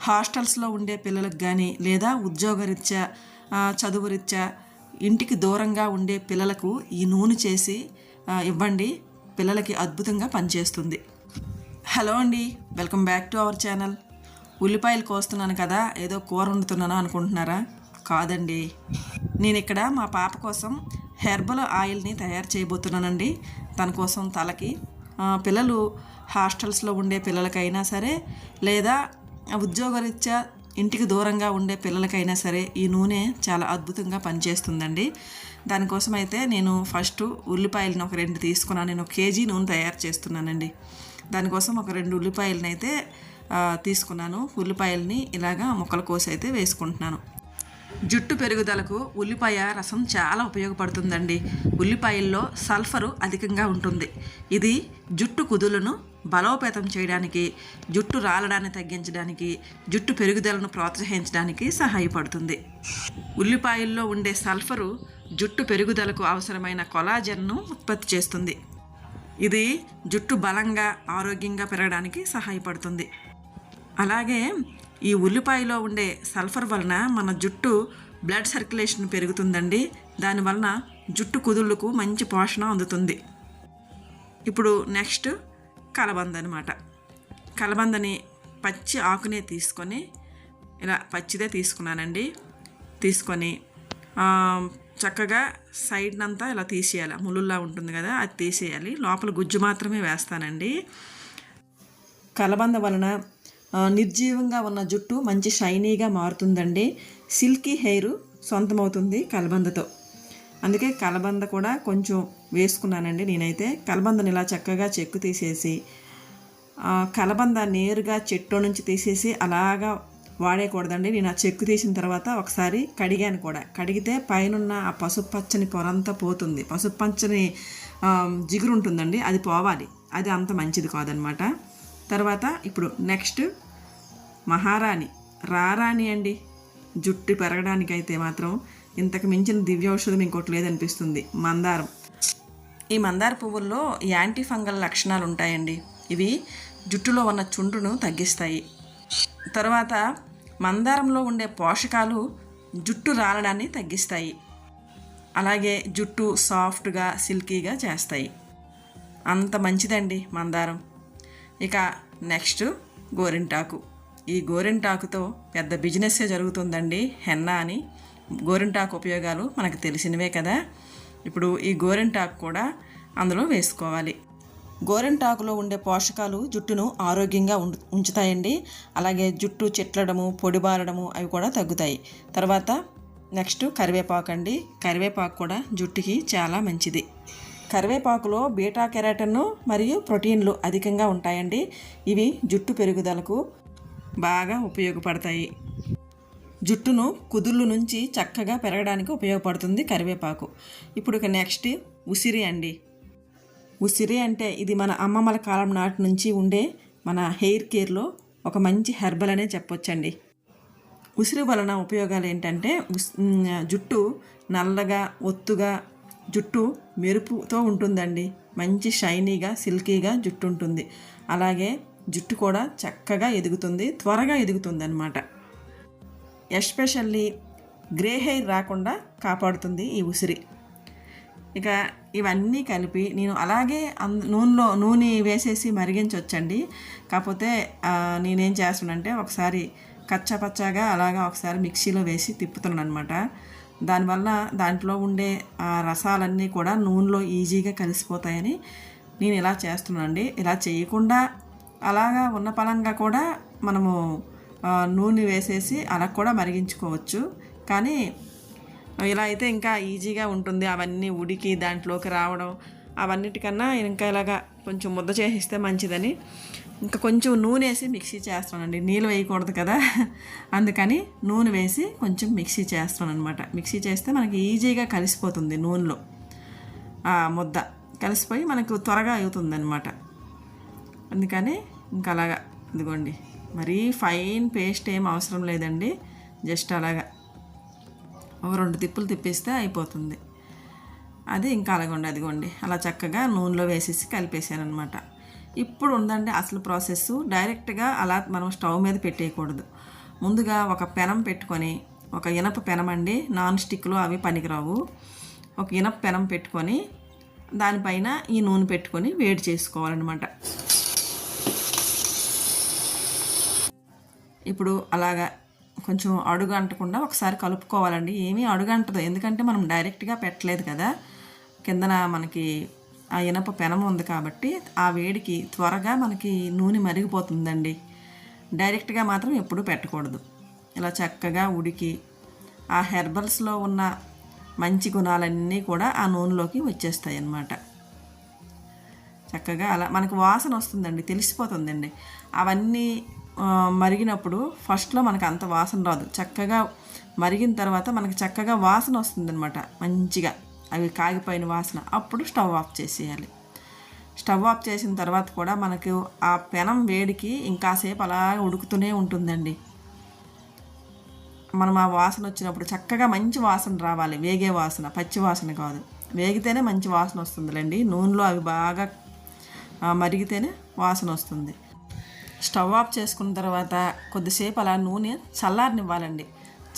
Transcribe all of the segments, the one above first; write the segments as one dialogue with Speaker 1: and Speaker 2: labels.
Speaker 1: హాస్టల్స్లో ఉండే పిల్లలకు కానీ లేదా ఉద్యోగరీత్యా చదువురీత్యా ఇంటికి దూరంగా ఉండే పిల్లలకు ఈ నూనె చేసి ఇవ్వండి. పిల్లలకి అద్భుతంగా పనిచేస్తుంది. హలో అండి. Welcome back to our channel. ఉల్లిపాయలు కోస్తున్నాను కదా ఏదో కూర వండుతున్నాను అనుకుంటున్నారా? కాదండి. నేను ఇక్కడ మా పాప కోసం హెర్బల్ ఆయిల్ని తయారు చేయబోతున్నానండి. తన కోసం తలకి. పిల్లలు హాస్టల్స్లో ఉండే పిల్లలకైనా సరే లేదా ఉద్యోగరీత్యా ఇంటికి దూరంగా ఉండే పిల్లలకైనా సరే ఈ నూనె చాలా అద్భుతంగా పనిచేస్తుందండి. దానికోసం అయితే నేను ఫస్ట్ ఉల్లిపాయలను ఒక రెండు తీసుకున్నాను నేను ఒక కేజీ నూనె తయారు చేస్తున్నానండి. దానికోసం ఒక రెండు ఉల్లిపాయలనైతే అయితే తీసుకున్నాను. ఉల్లిపాయలని ఇలాగా ముక్కల కోసి అయితే వేసుకుంటున్నాను. జుట్టు పెరుగుదలకు ఉల్లిపాయ రసం చాలా ఉపయోగపడుతుందండి. ఉల్లిపాయల్లో సల్ఫరు అధికంగా ఉంటుంది. ఇది జుట్టు కుదులను బలోపేతం చేయడానికి జుట్టు రాలడాన్ని తగ్గించడానికి జుట్టు పెరుగుదలను ప్రోత్సహించడానికి సహాయపడుతుంది. ఉల్లిపాయల్లో ఉండే సల్ఫరు జుట్టు పెరుగుదలకు అవసరమైన కొలాజన్ను ఉత్పత్తి చేస్తుంది. ఇది జుట్టు బలంగా ఆరోగ్యంగా పెరగడానికి సహాయపడుతుంది. అలాగే ఈ ఉల్లిపాయలో ఉండే సల్ఫర్ వలన మన జుట్టు బ్లడ్ సర్క్యులేషన్ పెరుగుతుందండి. దానివలన జుట్టు కుదుళ్ళకు మంచి పోషణ అందుతుంది. ఇప్పుడు నెక్స్ట్ కలబంద అనమాట కలబందని పచ్చి ఆకునే తీసుకొని ఇలా పచ్చిదే తీసుకున్నానండి. తీసుకొని చక్కగా చక్కగా సైడ్నంతా ఇలా తీసేయాలి. ములుల్లా ఉంటుంది కదా అది తీసేయాలి. లోపల గుజ్జు మాత్రమే వేస్తానండి. కలబంద వలన నిర్జీవంగా ఉన్న జుట్టు మంచి షైనీగా మారుతుందండి. Silky hair సొంతమవుతుంది కలబందతో. అందుకే కలబంద కూడా కొంచెం వేసుకున్నానండి నేనైతే. కలబందని ఇలా చక్కగా చెక్కు తీసేసి కలబంద నేరుగా చెట్టు నుంచి తీసేసి అలాగా వాడేయకూడదండి. నేను ఆ చెక్కు తీసిన తర్వాత ఒకసారి కడిగాను కూడా. కడిగితే పైనున్న ఆ పసుపు పచ్చని పొరంతా పోతుంది. పసుపు పచ్చని జిగురు ఉంటుందండి. అది పోవాలి. అది అంత మంచిది కాదనమాట. తర్వాత ఇప్పుడు నెక్స్ట్ మహారాణి. రారాణి అండి. జుట్టు పెరగడానికైతే మాత్రం ఇంతకు మించిన దివ్య ఔషధం ఇంకోటి లేదనిపిస్తుంది. మందారం. ఈ మందార పువ్వుల్లో యాంటీ ఫంగల్ లక్షణాలు ఉంటాయండి. ఇవి జుట్టులో ఉన్న చుండ్రును తగ్గిస్తాయి. తర్వాత మందారంలో ఉండే పోషకాలు జుట్టు రాలడాన్ని తగ్గిస్తాయి. అలాగే జుట్టు సాఫ్ట్గా సిల్కీగా చేస్తాయి. అంత మంచిదండి మందారం. ఇక నెక్స్ట్ గోరింటాకు. ఈ గోరింటాకుతో పెద్ద బిజినెస్సే జరుగుతుందండి హెన్నా అని. గోరింటాకు ఉపయోగాలు మనకు తెలిసినవే కదా. ఇప్పుడు ఈ గోరింటాకు కూడా అందులో వేసుకోవాలి. గోరింటాకులో ఉండే పోషకాలు జుట్టును ఆరోగ్యంగా ఉంచుతాయండి. అలాగే జుట్టు చిట్లడము పొడిబారడము అవి కూడా తగ్గుతాయి. తర్వాత నెక్స్ట్ కరివేపాకు అండి కరివేపాకు కూడా జుట్టుకి చాలా మంచిది. కరివేపాకులో బీటా కెరాటిన్ మరియు ప్రోటీన్లు అధికంగా ఉంటాయండి. ఇవి జుట్టు పెరుగుదలకు బాగా ఉపయోగపడతాయి. జుట్టును కుదుళ్ళు నుంచి చక్కగా పెరగడానికి ఉపయోగపడుతుంది కరివేపాకు. ఇప్పుడు ఇక నెక్స్ట్ ఉసిరి అండి. ఉసిరి అంటే ఇది మన అమ్మమ్మల కాలం నాటి నుంచి ఉండే మన హెయిర్ కేర్లో ఒక మంచి హెర్బల్ అనే చెప్పొచ్చండి. ఉసిరి వలన ఉపయోగాలు ఏంటంటే జుట్టు నల్లగా ఒత్తుగా జుట్టు మెరుపుతో ఉంటుందండి. మంచి షైనీగా సిల్కీగా జుట్టు ఉంటుంది అలాగే జుట్టు కూడా చక్కగా ఎదుగుతుంది త్వరగా ఎదుగుతుంది అనమాట ఎస్పెషల్లీ గ్రే హెయిర్ రాకుండా కాపాడుతుంది ఈ ఉసిరి. ఇక ఇవన్నీ కలిపి నేను అలాగే అంద నూనెలో నూనె వేసేసి మరిగించవచ్చండి కాకపోతే నేనేం చేస్తున్నానంటే ఒకసారి కచ్చా పచ్చాగా అలాగా ఒకసారి మిక్సీలో వేసి తిప్పుతున్నాను అనమాట దానివల్ల దాంట్లో ఉండే ఆ రసాలన్నీ కూడా నూనెలో ఈజీగా కలిసిపోతాయని నేను ఇలా చేస్తున్నానండి. ఇలా చేయకుండా అలాగా ఉన్న పలంగా కూడా మనము నూనె వేసేసి అలా కూడా మరిగించుకోవచ్చు. కానీ ఇలా అయితే ఇంకా ఈజీగా ఉంటుంది. అవన్నీ ఉడికి దాంట్లోకి రావడం అవన్నిటికన్నా ఇంకా ఇలాగా కొంచెం ముద్ద చేసిస్తే మంచిదని. ఇంకా కొంచెం నూనె వేసి మిక్సీ చేస్తానండి. నీళ్ళు వేయకూడదు కదా. అందుకని నూనె వేసి కొంచెం మిక్సీ చేస్తాను అనమాట మిక్సీ చేస్తే మనకి ఈజీగా కలిసిపోతుంది నూనెలో. ఆ ముద్ద కలిసిపోయి మనకు త్వరగా అవుతుంది అనమాట అందుకని ఇంకా అలాగా. ఇదిగోండి. మరీ ఫైన్ పేస్ట్ ఏం అవసరం లేదండి. జస్ట్ అలాగా. ఒక రెండు తిప్పులు తిప్పిస్తే అయిపోతుంది. అది ఇంకా అలాగండి అదిగోండి. అలా చక్కగా నూనెలో వేసేసి కలిపేశారనమాట. ఇప్పుడు ఉందండి అసలు ప్రాసెస్ డైరెక్ట్గా అలా మనం స్టవ్ మీద పెట్టేయకూడదు. ముందుగా ఒక పెనం పెట్టుకొని ఒక ఇనప పెనం అండి నాన్ స్టిక్లు అవి పనికిరావు. ఒక ఇనప పెనం పెట్టుకొని దానిపైన ఈ నూనె పెట్టుకొని వేడి చేసుకోవాలన్నమాట ఇప్పుడు అలాగా కొంచెం అడుగు అంటకుండా ఒకసారి కలుపుకోవాలండి. ఏమీ అడుగు అంటదు ఎందుకంటే మనం డైరెక్ట్గా పెట్టలేదు కదా. కిందన మనకి ఆ ఇనప పెనం ఉంది కాబట్టి ఆ వేడికి త్వరగా మనకి నూనె మరిగిపోతుందండి. డైరెక్ట్గా మాత్రం ఎప్పుడూ పెట్టకూడదు. ఇలా చక్కగా ఉడికి ఆ హెర్బల్స్లో ఉన్న మంచి గుణాలన్నీ కూడా ఆ నూనెలోకి వచ్చేస్తాయి అన్నమాట చక్కగా అలా మనకు వాసన వస్తుందండి తెలిసిపోతుందండి. అవన్నీ మరిగినప్పుడు ఫస్ట్లో మనకు అంత వాసన రాదు. చక్కగా మరిగిన తర్వాత మనకి చక్కగా వాసన వస్తుందన్నమాట మంచిగా. అవి కాగిపోయిన వాసన అప్పుడు స్టవ్ ఆఫ్ చేసేయాలి. స్టవ్ ఆఫ్ చేసిన తర్వాత కూడా మనకు ఆ పెనం వేడికి ఇంకాసేపు అలా ఉడుకుతూనే ఉంటుందండి. మనం ఆ వాసన వచ్చినప్పుడు చక్కగా మంచి వాసన రావాలి. వేగే వాసన పచ్చి వాసన కాదు. వేగితేనే మంచి వాసన వస్తుందిలేండి. నూనెలో అవి బాగా మరిగితేనే వాసన వస్తుంది. స్టవ్ ఆఫ్ చేసుకున్న తర్వాత కొద్దిసేపు అలా నూనె చల్లారనివ్వాలండి.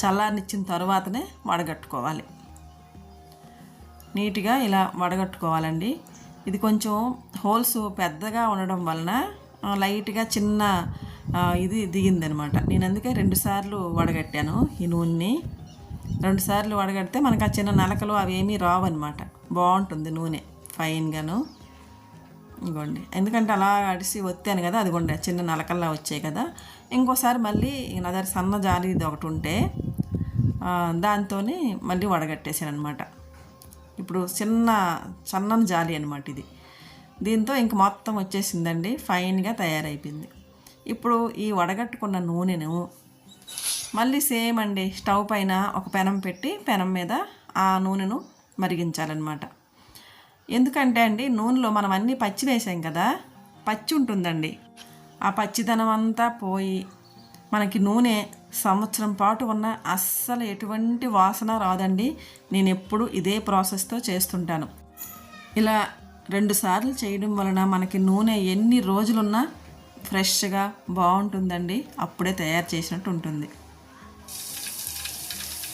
Speaker 1: చల్లారనిచ్చిన తర్వాతనే వడగట్టుకోవాలి. నీట్గా ఇలా వడగట్టుకోవాలండి. ఇది కొంచెం హోల్స్ పెద్దగా ఉండడం వలన లైట్గా చిన్న ఇది దిగిందనమాట. నేను అందుకే రెండుసార్లు వడగట్టాను ఈ నూనెని. రెండుసార్లు వడగడితే మనకు ఆ చిన్న నలకలు అవి ఏమీ రావన్నమాట బాగుంటుంది నూనె ఫైన్గాను. ఇగోండి. ఎందుకంటే అలా అడిసి వచ్చాను కదా అదిగోండి చిన్న నలకల్లా వచ్చాయి కదా. ఇంకోసారి మళ్ళీ నా దగ్గర సన్న జాలి ఇది ఒకటి ఉంటే దాంతో మళ్ళీ వడగట్టేసాను అనమాట ఇప్పుడు చిన్న సన్నని జాలి అనమాట ఇది. దీంతో ఇంక మొత్తం వచ్చేసిందండి ఫైన్గా తయారైపోయింది. ఇప్పుడు ఈ వడగట్టుకున్న నూనెను మళ్ళీ సేమ్ అండి స్టవ్ పైన ఒక పెనం పెట్టి పెనం మీద ఆ నూనెను మరిగించాలన్నమాట. ఎందుకంటే అండి నూనెలో మనం అన్నీ పచ్చి వేసాం కదా పచ్చి ఉంటుందండి. ఆ పచ్చిదనం అంతా పోయి మనకి నూనె సంవత్సరం పాటు ఉన్న అస్సలు ఎటువంటి వాసన రాదండి. నేను ఎప్పుడు ఇదే ప్రాసెస్తో చేస్తుంటాను. ఇలా రెండుసార్లు చేయడం వలన మనకి నూనె ఎన్ని రోజులున్నా ఫ్రెష్గా బాగుంటుందండి. అప్పుడే తయారు చేసినట్టు ఉంటుంది.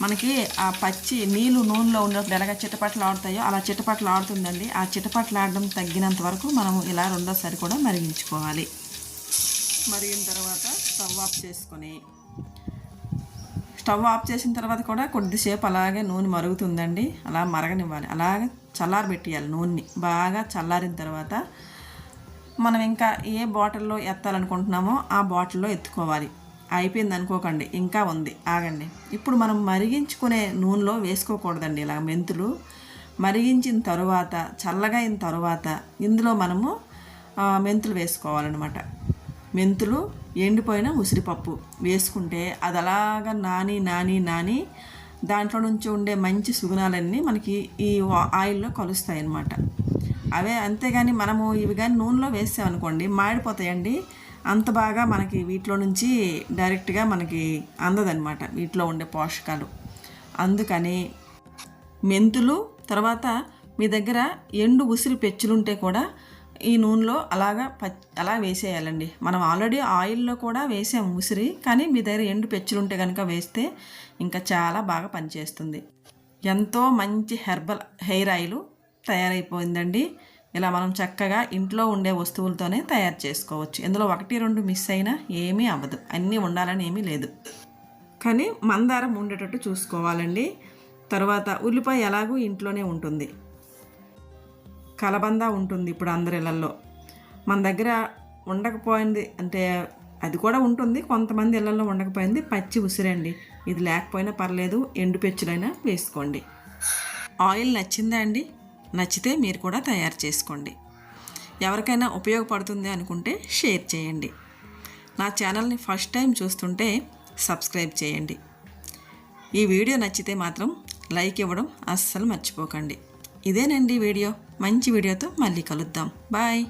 Speaker 1: మనకి ఆ పచ్చి నీళ్ళు నూనెలో ఉన్నప్పుడు ఎలాగ చిటపట్లు ఆడుతాయో అలా చిటపట్లు ఆడుతుందండి. ఆ చిటపట్లు ఆడడం తగ్గినంత వరకు మనము ఇలా రెండోసారి కూడా మరిగించుకోవాలి. మరిగిన తర్వాత స్టవ్ ఆఫ్ చేసుకొని స్టవ్ ఆఫ్ చేసిన తర్వాత కూడా కొద్దిసేపు అలాగే నూనె మరుగుతుందండి. అలా మరగనివ్వాలి. అలాగే చల్లారబెట్టేయాలి నూనెని. బాగా చల్లారిన తర్వాత మనం ఇంకా ఏ బాటిల్లో ఎత్తాలనుకుంటున్నామో ఆ బాటిల్లో ఎత్తుకోవాలి. అయిపోయింది అనుకోకండి. ఇంకా ఉంది. ఆగండి. ఇప్పుడు మనం మరిగించుకునే నూనెలో వేసుకోకూడదండి ఇలా మెంతులు. మరిగించిన తరువాత చల్లగా అయిన తరువాత ఇందులో మనము మెంతులు వేసుకోవాలన్నమాట. మెంతులు ఎండిపోయిన ఉసిరిపప్పు వేసుకుంటే అది అలాగా నాని నాని నాని దాంట్లో నుంచి ఉండే మంచి సుగుణాలన్నీ మనకి ఈ ఆయిల్లో కలుస్తాయి అన్నమాట అవే అంతేగాని మనము ఇవి కానీ నూనెలో వేసామనుకోండి మాడిపోతాయండి. అంత బాగా మనకి వీటిలో నుంచి డైరెక్ట్గా మనకి అందదన్నమాట వీటిలో ఉండే పోషకాలు. అందుకని మెంతులు తర్వాత మీ దగ్గర ఎండు ఉసిరి పెచ్చులుంటే కూడా ఈ నూనెలో అలాగా అలా వేసేయాలండి. మనం ఆల్రెడీ ఆయిల్లో కూడా వేసాము ఉసిరి కానీ మీ దగ్గర ఎండు పెచ్చులుంటే కనుక వేస్తే ఇంకా చాలా బాగా పనిచేస్తుంది. ఎంతో మంచి హెర్బల్ హెయిర్ ఆయిల్ తయారైపోయిందండి. ఇలా మనం చక్కగా ఇంట్లో ఉండే వస్తువులతోనే తయారు చేసుకోవచ్చు. ఇందులో ఒకటి రెండు మిస్ అయినా ఏమీ అవ్వదు. అన్నీ ఉండాలని ఏమీ లేదు. కానీ మందారం ఉండేటట్టు చూసుకోవాలండి. తర్వాత ఉల్లిపాయ ఎలాగూ ఇంట్లోనే ఉంటుంది. కలబంద ఉంటుంది ఇప్పుడు అందరి ఇళ్ళల్లో మన దగ్గర ఉండకపోయింది అంటే అది కూడా ఉంటుంది. కొంతమంది ఇళ్ళల్లో ఉండకపోయింది. పచ్చి ఉసిరండి. ఇది లేకపోయినా పర్లేదు. ఎండు పెచ్చులైనా వేసుకోండి. ఆయిల్ నచ్చిందా అండి? నచ్చితే మీరు కూడా తయారు చేసుకోండి. ఎవరికైనా ఉపయోగపడుతుంది అనుకుంటే షేర్ చేయండి. నా ఛానల్ని ఫస్ట్ టైం చూస్తుంటే సబ్స్క్రైబ్ చేయండి. ఈ వీడియో నచ్చితే మాత్రం లైక్ ఇవ్వడం అస్సలు మర్చిపోకండి. ఇదేనండి వీడియో. మంచి వీడియోతో మళ్ళీ కలుద్దాం. బాయ్.